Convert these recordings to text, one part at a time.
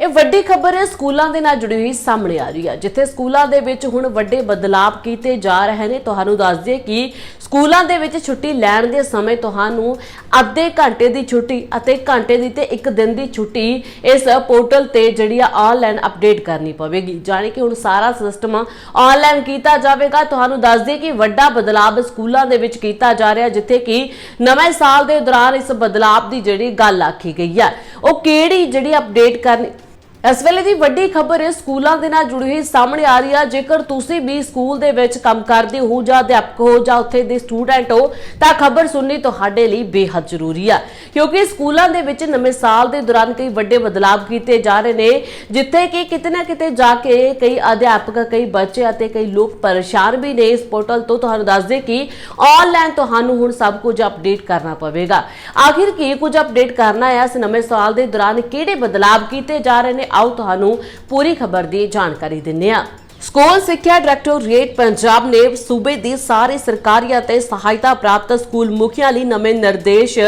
ਇਹ ਵੱਡੀ ਖਬਰ ਹੈ ਸਕੂਲਾਂ ਦੇ ਨਾਲ ਜੁੜੀ ਹੋਈ ਸਾਹਮਣੇ ਆ ਰਹੀ ਹੈ, ਜਿੱਥੇ ਸਕੂਲਾਂ ਦੇ ਵਿੱਚ ਹੁਣ ਵੱਡੇ ਬਦਲਾਅ ਕੀਤੇ ਜਾ ਰਹੇ ਨੇ। ਤੁਹਾਨੂੰ ਦੱਸ ਦਈਏ ਕਿ ਸਕੂਲਾਂ ਦੇ ਵਿੱਚ ਛੁੱਟੀ ਲੈਣ ਦੇ ਸਮੇਂ ਤੁਹਾਨੂੰ ਅੱਧੇ ਘੰਟੇ ਦੀ ਛੁੱਟੀ ਅਤੇ ਘੰਟੇ ਦੀ ਤੇ ਇੱਕ ਦਿਨ ਦੀ ਛੁੱਟੀ ਇਸ ਪੋਰਟਲ ਤੇ ਜਿਹੜੀ ਆ ਆਨਲਾਈਨ ਅਪਡੇਟ ਕਰਨੀ ਪਵੇਗੀ। ਜਾਣੀ ਕਿ ਹੁਣ ਸਾਰਾ ਸਿਸਟਮ ਆਨਲਾਈਨ ਕੀਤਾ ਜਾਵੇਗਾ। ਤੁਹਾਨੂੰ ਦੱਸ ਦਈਏ ਕਿ ਵੱਡਾ ਬਦਲਾਅ ਸਕੂਲਾਂ ਦੇ ਵਿੱਚ ਕੀਤਾ ਜਾ ਰਿਹਾ, ਜਿੱਥੇ ਕਿ ਨਵੇਂ ਸਾਲ ਦੇ ਦੌਰਾਨ ਇਸ ਬਦਲਾਅ ਦੀ ਜਿਹੜੀ ਗੱਲ ਆਖੀ ਗਈ ਹੈ ਉਹ ਕਿਹੜੀ ਜਿਹੜੀ ਅਪਡੇਟ ਕਰਨੀ ਇਸ ਵੇਲੇ ਦੀ ਵੱਡੀ ਖਬਰ ਸਕੂਲਾਂ ਦੇ ਨਾਲ ਜੁੜੀ ਹੋਈ ਸਾਹਮਣੇ ਆ ਰਹੀ ਹੈ ਜੇਕਰ ਤੁਸੀਂ ਵੀ ਸਕੂਲ ਦੇ ਵਿੱਚ ਕੰਮ ਕਰਦੇ ਹੋ ਜਾਂ ਅਧਿਆਪਕ ਹੋ ਜਾਂ ਉੱਥੇ ਦੇ ਸਟੂਡੈਂਟ ਹੋ, ਤਾਂ ਖਬਰ ਸੁਣਨੀ ਤੁਹਾਡੇ ਲਈ ਬੇਹੱਦ ਜ਼ਰੂਰੀ ਹੈ ਕਿਉਂਕਿ ਸਕੂਲਾਂ ਦੇ ਵਿੱਚ ਨਵੇਂ ਸਾਲ ਦੇ ਦੌਰਾਨ ਕਈ ਵੱਡੇ ਬਦਲਾਅ ਕੀਤੇ ਜਾ ਰਹੇ ਨੇ, ਜਿੱਥੇ ਕਿ ਕਿਤੇ ਨਾ ਕਿਤੇ ਜਾ ਕੇ ਕਈ ਅਧਿਆਪਕ, ਕਈ ਬੱਚੇ ਅਤੇ ਕਈ ਲੋਕ ਪਰੇਸ਼ਾਨ ਵੀ ਨੇ। ਇਸ ਪੋਰਟਲ ਤੋਂ ਤੁਹਾਨੂੰ ਦੱਸ ਦੇ ਕਿ ਆਨਲਾਈਨ ਤੁਹਾਨੂੰ ਹੁਣ ਸਭ ਕੁਝ ਅਪਡੇਟ ਕਰਨਾ ਪਵੇਗਾ। ਆਖਿਰ ਕੀ ਕੁਝ ਅਪਡੇਟ ਕਰਨਾ ਹੈ? ਇਸ ਨਵੇਂ ਸਾਲ ਦੇ ਦੌਰਾਨ ਕਿਹੜੇ ਬਦਲਾਅ ਕੀਤੇ ਜਾ ਰਹੇ ਨੇ? ਆਓ ਤੁਹਾਨੂੰ ਪੂਰੀ ਖਬਰ ਦੀ ਜਾਣਕਾਰੀ ਦਿੰਨੇ ਆ ਸਕੂਲ ਸਿੱਖਿਆ ਡਾਇਰੈਕਟੋਰੇਟ ਪੰਜਾਬ ਨੇ ਸੂਬੇ ਦੇ ਸਾਰੇ ਸਰਕਾਰੀ ਅਤੇ ਸਹਾਇਤਾ ਪ੍ਰਾਪਤ ਸਕੂਲ ਮੁਖੀਆਂ ਲਈ ਨਵੇਂ ਨਿਰਦੇਸ਼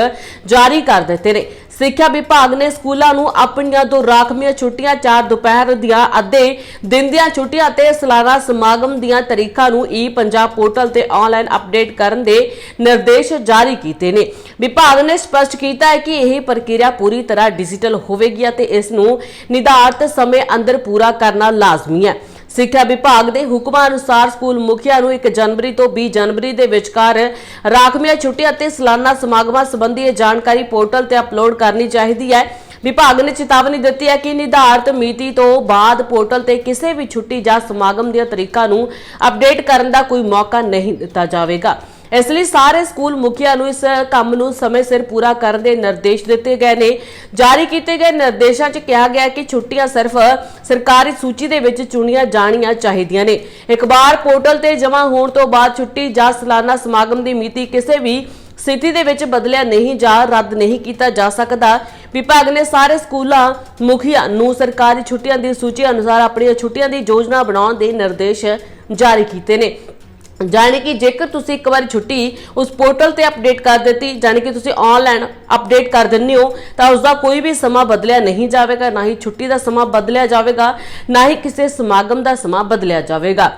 ਜਾਰੀ ਕਰ ਦਿੱਤੇ ਨੇ। ਸਿੱਖਿਆ ਵਿਭਾਗ ਨੇ ਸਕੂਲਾਂ ਨੂੰ ਆਪਣੀਆਂ ਦੋ ਰਾਖਵੀਆਂ ਛੁੱਟੀਆਂ, ਚਾਰ ਦੁਪਹਿਰ ਦੀਆਂ, ਅੱਧੇ ਦਿਨ ਦੀਆਂ ਛੁੱਟੀਆਂ ਅਤੇ ਸਾਲਾਨਾ ਸਮਾਗਮ ਦੀਆਂ ਤਰੀਕਾਂ ਨੂੰ ਈ ਪੰਜਾਬ ਪੋਰਟਲ ਤੇ ਆਨਲਾਈਨ ਅਪਡੇਟ ਕਰਨ ਦੇ ਨਿਰਦੇਸ਼ ਜਾਰੀ ਕੀਤੇ ਨੇ। ਵਿਭਾਗ ਨੇ ਸਪਸ਼ਟ ਕੀਤਾ ਹੈ ਕਿ ਇਹ ਪ੍ਰਕਿਰਿਆ ਪੂਰੀ ਤਰ੍ਹਾਂ ਡਿਜੀਟਲ ਹੋਵੇਗੀ ਅਤੇ ਇਸ ਨੂੰ ਨਿਰਧਾਰਤ ਸਮੇਂ ਅੰਦਰ ਪੂਰਾ ਕਰਨਾ ਲਾਜ਼ਮੀ ਹੈ। ਸਿੱਖਿਆ ਵਿਭਾਗ ਦੇ ਹੁਕਮਾਂ ਅਨੁਸਾਰ ਸਕੂਲ ਮੁਖੀਆਂ ਨੂੰ 1 ਜਨਵਰੀ ਤੋਂ 20 ਜਨਵਰੀ ਦੇ ਵਿਚਕਾਰ ਰਾਖਵੀਆਂ ਛੁੱਟੀਆਂ ਅਤੇ ਸਾਲਾਨਾ ਸਮਾਗਮਾਂ ਸੰਬੰਧੀ ਇਹ ਜਾਣਕਾਰੀ ਪੋਰਟਲ ਤੇ ਅਪਲੋਡ ਕਰਨੀ ਚਾਹੀਦੀ ਹੈ। ਵਿਭਾਗ ਨੇ ਚੇਤਾਵਨੀ ਦਿੱਤੀ ਹੈ ਕਿ ਨਿਰਧਾਰਤ ਮਿਤੀ ਤੋਂ ਬਾਅਦ ਪੋਰਟਲ ਤੇ ਕਿਸੇ ਵੀ ਛੁੱਟੀ ਜਾਂ ਸਮਾਗਮ ਦੀਆਂ ਤਰੀਕਾਂ ਨੂੰ ਅਪਡੇਟ ਕਰਨ ਦਾ ਕੋਈ ਮੌਕਾ ਨਹੀਂ ਦਿੱਤਾ ਜਾਵੇਗਾ। ਇਸ ਲਈ ਸਾਰੇ ਸਕੂਲ ਮੁਖੀਆਂ ਨੂੰ ਇਸ ਕੰਮ ਨੂੰ ਸਮੇਂ ਸਿਰ ਪੂਰਾ ਕਰਨ ਦੇ ਨਿਰਦੇਸ਼ ਦਿੱਤੇ ਗਏ ਨੇ। ਜਾਰੀ ਕੀਤੇ ਗਏ ਨਿਰਦੇਸ਼ਾਂ 'ਚ ਕਿਹਾ ਗਿਆ ਕਿ ਛੁੱਟੀਆਂ ਸਿਰਫ ਸਰਕਾਰੀ ਸੂਚੀ ਦੇ ਵਿੱਚ ਚੁਣੀਆਂ ਜਾਣੀਆਂ ਚਾਹੀਦੀਆਂ ਨੇ। ਇੱਕ ਵਾਰ ਪੋਰਟਲ ਤੇ ਜਮ੍ਹਾਂ ਹੋਣ ਤੋਂ ਬਾਅਦ ਛੁੱਟੀ ਜਾਂ ਸਾਲਾਨਾ ਸਮਾਗਮ ਦੀ ਮਿਤੀ ਕਿਸੇ ਵੀ ਸਥਿਤੀ ਦੇ ਵਿੱਚ ਬਦਲਿਆ ਨਹੀਂ ਜਾਂ ਰੱਦ ਨਹੀਂ ਕੀਤਾ ਜਾ ਸਕਦਾ। ਵਿਭਾਗ ਨੇ ਸਾਰੇ ਸਕੂਲਾਂ ਮੁਖੀਆਂ ਨੂੰ ਸਰਕਾਰੀ ਛੁੱਟੀਆਂ ਦੀ ਸੂਚੀ ਅਨੁਸਾਰ ਆਪਣੀਆਂ ਛੁੱਟੀਆਂ ਦੀ ਯੋਜਨਾ ਬਣਾਉਣ ਦੇ ਨਿਰਦੇਸ਼ ਜਾਰੀ ਕੀਤੇ ਨੇ। ਜਾਣੀ ਕਿ ਜੇਕਰ ਤੁਸੀਂ ਇੱਕ ਵਾਰੀ ਛੁੱਟੀ ਉਸ ਪੋਰਟਲ ਤੇ ਅਪਡੇਟ ਕਰ ਦਿੱਤੀ, ਜਾਣੀ ਕਿ ਤੁਸੀਂ ਆਨਲਾਈਨ ਅਪਡੇਟ ਕਰ ਦਿੰਦੇ ਹੋ, ਤਾਂ ਉਸ ਦਾ ਕੋਈ ਵੀ ਸਮਾਂ ਬਦਲਿਆ ਨਹੀਂ ਜਾਵੇਗਾ, ਨਾ ਹੀ ਛੁੱਟੀ ਦਾ ਸਮਾਂ ਬਦਲਿਆ ਜਾਵੇਗਾ, ਨਾ ਹੀ ਕਿਸੇ ਸਮਾਗਮ ਦਾ ਸਮਾਂ ਬਦਲਿਆ ਜਾਵੇਗਾ।